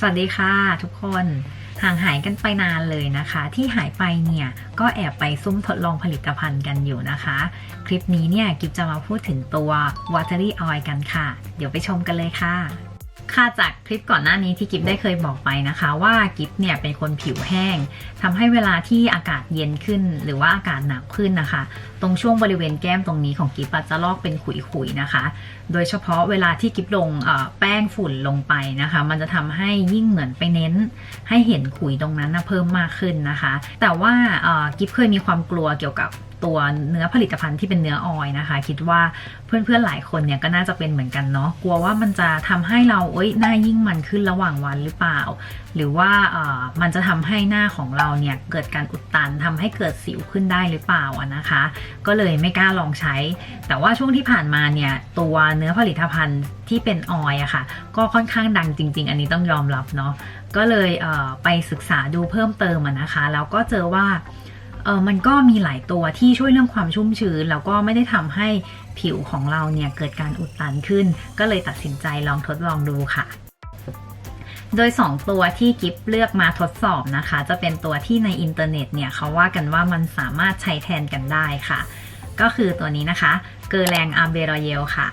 สวัสดีค่ะทุกคนห่างหายกันไปนานเลยนะคะ ที่หายไปเนี่ยก็แอบไปซุ่มทดลองผลิตภัณฑ์กันอยู่นะคะ คลิปนี้เนี่ยกิฟจะมาพูดถึงตัว Watery Oil กันค่ะ เดี๋ยวไปชมกันเลยค่ะ ค่ะจากคลิปก่อนหน้านี้ที่กิฟได้เคยบอกไปนะคะว่ากิฟเนี่ยเป็นคนผิวแห้งทำให้เวลาที่อากาศเย็นขึ้น หรือว่าอากาศหนาวขึ้นนะคะ ตรงช่วงบริเวณแก้มตรงนี้ของกิฟจะลอกเป็นขุยๆนะคะ โดยเฉพาะเวลาที่กิฟลงแป้งฝุ่นลงไปนะคะ มันจะทำให้ยิ่งเหมือนไปเน้น ให้เห็นขุยตรงนั้นนะเพิ่มมากขึ้นนะคะ แต่ว่ากิฟเคยมีความกลัวเกี่ยวกับ ตัวเนื้อผลิตภัณฑ์ที่เป็นเนื้อออยนะคะ คิดว่าเพื่อนๆหลายคนเนี่ยก็น่าจะเป็นเหมือนกันเนาะกลัวว่ามันจะทำให้เราเอ้ยหน้ายิ่งมันขึ้นระหว่างวันหรือเปล่า หรือว่าเอ่อมันจะทำให้หน้าของเราเนี่ยเกิดการอุดตันทำให้เกิดสิวขึ้นได้หรือเปล่าอะนะคะ ก็เลยไม่กล้าลองใช้ แต่ว่าช่วงที่ผ่านมาเนี่ยตัวเนื้อผลิตภัณฑ์ที่เป็นออยอะค่ะ ก็ค่อนข้างดังจริง ๆ อันนี้ต้องยอมรับเนาะก็เลยเไปศึกษาดูเพิ่มเติมอะนะคะ แล้วก็เจอว่า เออมันก็มีหลายตัวที่ช่วยเรื่องความชุ่มชื้น แล้วก็ไม่ได้ทำให้ผิวของเราเนี่ยเกิดการอุดตันขึ้น ก็เลยตัดสินใจลองทดลองดูค่ะ โดย 2 ตัวที่กิฟเลือกมาทดสอบนะคะ จะเป็นตัวที่ในอินเทอร์เน็ตเนี่ยเขาว่ากันว่ามันสามารถใช้แทนกันได้ค่ะ ก็คือตัวนี้นะคะเกอร์แรงอาร์เบรเยลค่ะ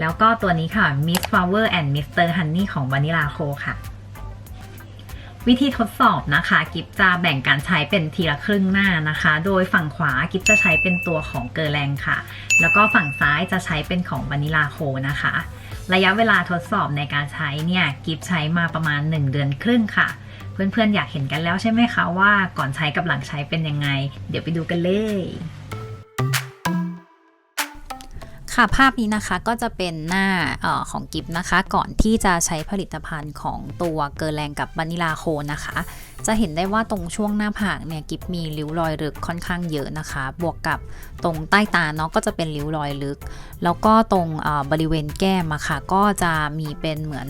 แล้วก็ตัวนี้ค่ะ Miss Flower and Mr. Honey ของ Vanilla Co ค่ะ วิธีทดสอบนะคะ กิฟจะแบ่งการใช้เป็นทีละครึ่งหน้านะคะ โดยฝั่งขวากิฟจะใช้เป็นตัวของเกอร์แรงค่ะ แล้วก็ฝั่งซ้ายจะใช้เป็นของ Vanilla Co นะคะ ระยะเวลาทดสอบในการใช้เนี่ยกิฟใช้มาประมาณ 1 เดือนครึ่งค่ะ เพื่อนๆอยากเห็นกันแล้วใช่ไหมคะว่าก่อนใช้กับหลังใช้เป็นยังไง เดี๋ยวไปดูกันเลย ค่ะภาพนี้นะคะก็จะเป็นหน้าออของกิฟนะคะ ก่อนที่จะใช้ผลิตภัณฑ์ของตัวเกอร์แรงกับบานิลาโคนะคะ จะเห็นได้ว่าตรงช่วงหน้าผากเนี่ยกิฟมีริ้วรอยลึกค่อนข้างเยอะนะคะ บวกกับตรงใต้ตาเนาะก็จะเป็นริ้วรอยลึก แล้วก็ตรงออบริเวณแก้มอะค่ะก็จะมีเป็นเหมือน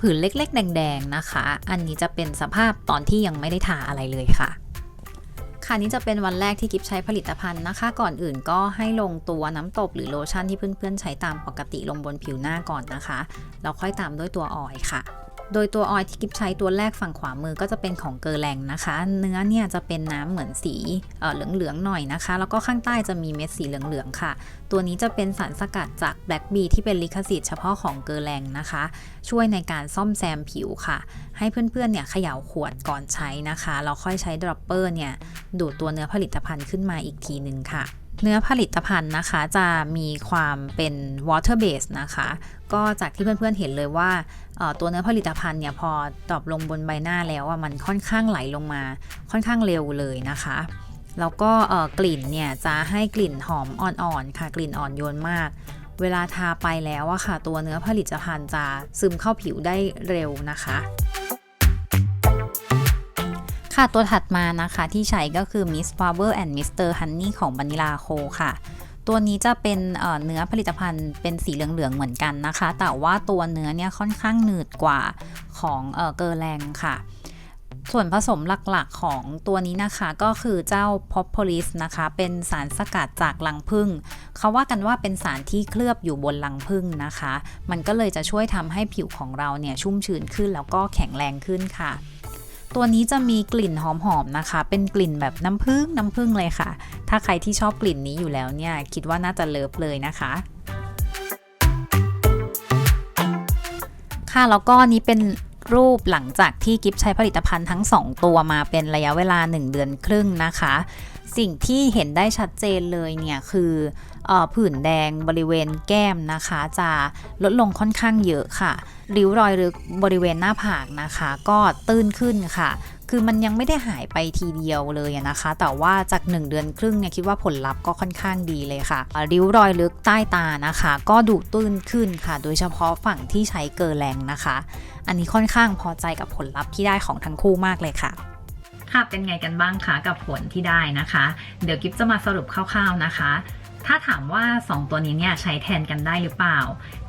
ผื่นเล็กๆ แดงๆนะคะ อันนี้จะเป็นสภาพตอนที่ยังไม่ได้ทาอะไรเลยค่ะ ค่ะนี่จะเป็นวันแรกที่กิฟใช้ผลิตภัณฑ์นะคะ ก่อนอื่นก็ให้ลงตัวน้ำตบหรือโลชั่นที่เพื่อนๆใช้ตามปกติลงบนผิวหน้าก่อนนะคะแล้วค่อยตามด้วยตัวออยค่ะ โดยตัวออยที่กิฟใช้ตัวแรกฝั่งขวามือก็จะเป็นของเกอแรงนะคะ เนื้อเนี่ยจะเป็นน้ำเหมือนสีเหลืองๆหน่อยนะคะ แล้วก็ข้างใต้จะมีเม็ดสีเหลืองๆค่ะ ตัวนี้จะเป็นสารสกัดจากแบล็กบีที่เป็นลิขสิทธิ์เฉพาะของเกอแรงนะคะ ช่วยในการซ่อมแซมผิวค่ะ ให้เพื่อนๆเนี่ยเขย่าขวดก่อนใช้นะคะแล้วค่อยใช้ดรอปเปอร์เนี่ยดูดตัวเนื้อผลิตภัณฑ์ขึ้นมาอีกทีหนึ่งค่ะ เนื้อผลิตภัณฑ์นะคะ จะมีความเป็น water base นะคะ ก็จากที่เพื่อนๆเห็นเลยว่าตัวเนื้อผลิตภัณฑ์เนี่ยพอตอบลงบนใบหน้าแล้วอะมันค่อนข้างไหลลงมาค่อนข้างเร็วเลยนะคะแล้วก็กลิ่นเนี่ยจะให้กลิ่นหอมอ่อนๆค่ะ กลิ่นอ่อนโยนมาก เวลาทาไปแล้วอะค่ะ ตัวเนื้อผลิตภัณฑ์จะซึมเข้าผิวได้เร็วนะคะ ค่ะตัวถัดมานะคะที่ใช้ก็คือ Miss Flower and Mr. Honey ของ Vanilla Co ค่ะตัวนี้จะเป็นเนื้อผลิตภัณฑ์เป็นสีเหลืองๆเหมือนกันนะคะ แต่ว่าตัวเนื้อเนี่ยค่อนข้างหนืดกว่าของเออเกอร์แรงค่ะ ส่วนผสมหลักๆของตัวนี้นะคะก็คือเจ้า Propolis นะคะ เป็นสารสกัดจากรังผึ้งเขาว่ากันว่าเป็นสารที่เคลือบอยู่บนรังผึ้งนะคะ มันก็เลยจะช่วยทำให้ผิวของเราเนี่ยชุ่มชื้นขึ้นแล้วก็แข็งแรงขึ้นค่ะ ตัวนี้จะมีกลิ่นหอมๆนะคะ เป็นกลิ่นแบบน้ำผึ้งน้ำผึ้งเลยค่ะ ถ้าใครที่ชอบกลิ่นนี้อยู่แล้วเนี่ย คิดว่าน่าจะเลิฟเลยนะคะค่ะแล้วก็นี้เป็นรูปหลังจากที่กิฟใช้ผลิตภัณฑ์ทั้ง 2 ตัวมาเป็นระยะเวลา 1 เดือนครึ่งนะคะ สิ่งที่เห็นได้ชัดเจนเลยเนี่ยคืออผื่นแดงบริเวณแก้มนะคะ จะลดลงค่อนข้างเยอะค่ะ ริ้วรอยลึกบริเวณหน้าผากนะคะ ก็ตื้นขึ้นค่ะ คือมันยังไม่ได้หายไปทีเดียวเลยนะคะ แต่ว่าจาก 1 เดือนครึ่งเนี่ยคิดว่าผลลัพธ์ก็ค่อนข้างดีเลยค่ะ ริ้วรอยลึกใต้ตานะคะ ก็ดูตื้นขึ้นค่ะ โดยเฉพาะฝั่งที่ใช้เกอแรงนะคะ อันนี้ค่อนข้างพอใจกับผลลัพธ์ที่ได้ของทั้งคู่มากเลยค่ะ ค่ะเป็นไงกันบ้างคะกับผลที่ได้นะคะ เดี๋ยวกิฟจะมาสรุปคร่าวๆนะคะ ถ้าถามว่า 2 ตัวนี้เนี่ยใช้แทนกันได้หรือเปล่า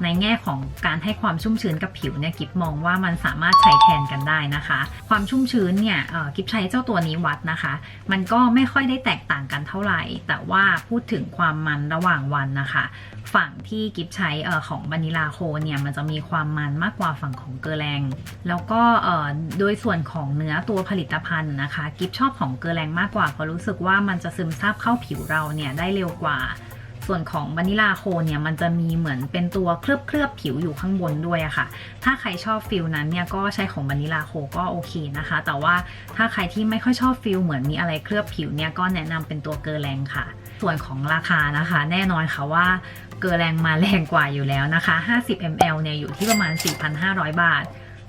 ในแง่ของการให้ความชุ่มชื้นกับผิวเนี่ยกิฟมองว่ามันสามารถใช้แทนกันได้นะคะ ความชุ่มชื้นเนี่ยเอ่อกิฟใช้เจ้าตัวนี้วัดนะคะ มันก็ไม่ค่อยได้แตกต่างกันเท่าไหร่ แต่ว่าพูดถึงความมันระหว่างวันนะคะ ฝั่งที่กิฟใช้ของบานิลาโคเนี่ยมันจะมีความมันมากกว่าฝั่งของเกอร์แรงแล้วก็เอ่อโดยส่วนของเนื้อตัวผลิตภัณฑ์นะคะ กิฟชอบของเกอร์แรงมากกว่าเพราะรู้สึกว่ามันจะซึมซาบเข้าผิวเราเนี่ยได้เร็วกว่า ส่วนของวานิลาโคเนี่ยมันจะมีเหมือนเป็นตัวเคลือบเคลือบผิวอยู่ข้างบนด้วยอะค่ะ ถ้าใครชอบฟิลนั้นเนี่ยก็ใช้ของวานิลาโคก็โอเคนะคะ แต่ว่าถ้าใครที่ไม่ค่อยชอบฟิลเหมือนมีอะไรเคลือบผิวเนี่ยก็แนะนำเป็นตัวเกอร์แรงค่ะ ส่วนของราคานะคะ แน่นอนค่ะว่าเกอร์แรงมาแรงกว่าอยู่แล้วนะคะ 50 ml เนี่ยอยู่ที่ประมาณ 4,500 บาท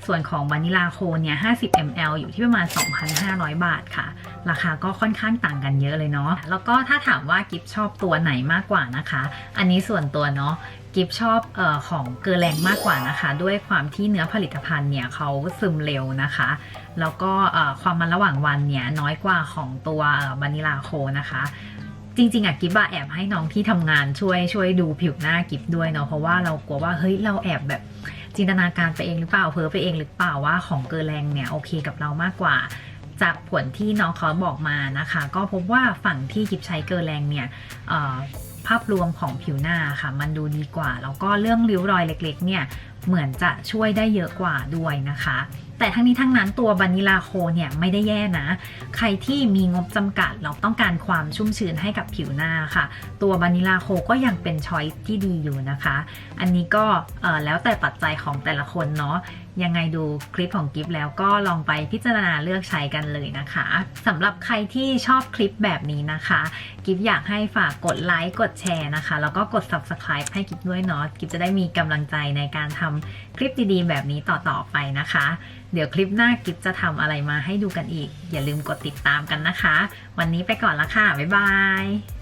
ส่วนของวานิลาโคเนี่ย 50 ml อยู่ที่ประมาณ 2,500 บาทค่ะ ราคาก็ค่อนข้างต่างกันเยอะเลยเนาะแล้วก็ถ้าถามว่ากิฟชอบตัวไหนมากกว่านะคะ อันนี้ส่วนตัวเนาะกิฟชอบออของเกอร์แรงมากกว่านะคะ ด้วยความที่เนื้อผลิตภัณฑ์เนี่ยเขาซึมเร็วนะคะ แล้วก็ความมันระหว่างวันเนี่ยน้อยกว่าของตัววานิลาโคนะคะจริงๆอะกิฟอะแอบให้น้องที่ทำงานช่วยช่วยดูผิวหน้ากิฟด้วยเนาะเพราะว่าเรากลัวว่าเฮ้ยเราแอบแบบจินตนาการไปเองหรือเปล่าเพ้อไปเองหรือเปล่าว่าของเกอร์แรงเนี่ยโอเคกับเรามากกว่า จากผลที่น้องเขาบอกมานะคะ ก็พบว่าฝั่งที่กิบใช้เกลแรงเนี่ยภาพรวมของผิวหน้าค่ะ มันดูดีกว่า แล้วก็เรื่องริ้วรอยเล็ก ๆ เนี่ย เหมือนจะช่วยได้เยอะกว่าด้วยนะคะ แต่ทั้งนี้ทั้งนั้นตัวบานิลาโคเนี่ยไม่ได้แย่นะ ใครที่มีงบจำกัดเราต้องการความชุ่มชื้นให้กับผิวหน้าค่ะ ตัวบานิลาโคก็ยังเป็นช้อยที่ดีอยู่นะคะ อันนี้ก็เออแล้วแต่ปัจจัยของแต่ละคนเนาะยังไงดูคลิปของกิฟแล้วก็ลองไปพิจารณาเลือกใช้กันเลยนะคะสำหรับใครที่ชอบคลิปแบบนี้นะคะ กิฟอยากให้ฝากกดไลค์กดแชร์นะคะ แล้วก็กด subscribe ให้กิฟด้วยเนาะกิฟจะได้มีกำลังใจในการทำำคลิปดีๆ แบบนี้ต่อๆไปนะคะ เดี๋ยวคลิปหน้ากิฟจะทำอะไรมาให้ดูกันอีก อย่าลืมกดติดตามกันนะคะ วันนี้ไปก่อนละค่ะ บ๊ายบาย